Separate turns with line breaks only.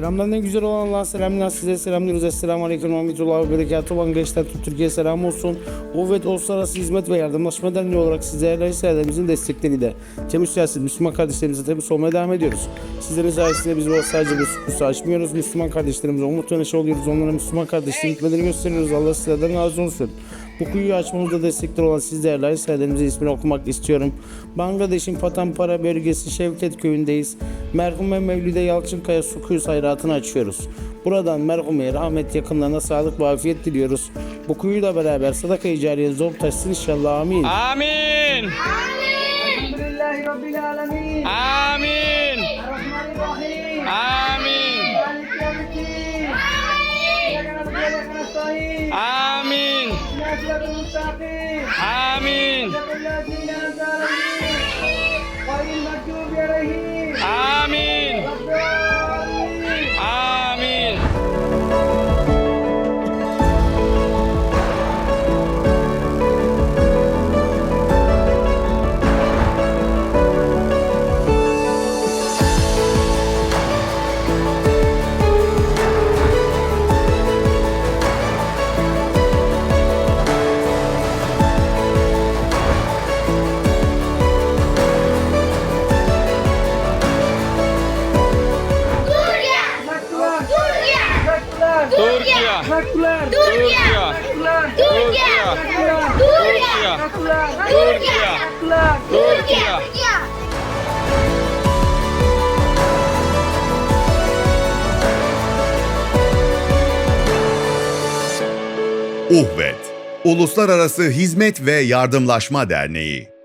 Mükemmelden güzel olan Allah'a selamlar size selamlıyoruz. Esselamu Aleyküm Rahmetullahi ve Berekatuhu. Arkadaşlar tüm Türkiye selam olsun. Uvvet Uluslararası Hizmet ve Yardımlaşma Derneği olarak sizlerle hisselerimizin destekleriyle temiz siyasi Müslüman kardeşlerimize temiz olmaya devam ediyoruz. Sizlerin sayesinde biz bu sadece bir sukusu açmıyoruz. Müslüman kardeşlerimize umut ve neşe oluyoruz. Onlara Müslüman kardeşliğin hikmetini gösteriyoruz. Allah sizlerden razı olsun. Bu kuyu açmamızda destekler olan siz değerli eserlerimizin ismini okumak istiyorum. Bangladeş'in Patanpara bölgesi Şevket köyündeyiz. Merhum ve Mevlide Yalçınkaya su kuyusu hayratını açıyoruz. Buradan merhumiye rahmet yakınlarına sağlık ve afiyet diliyoruz. Bu kuyuyla beraber sadaka icariye zor taşsın inşallah. Amin.
Amin.
Amin.
Amin.
Amin.
Turquia
uzaklar,
Turquia
uzaklar,
Turquia!
Turquia
Turquia!
uzaklar,
Turquia
uzaklar.
Turquia
Uhvet Uluslararası Hizmet ve Yardımlaşma Derneği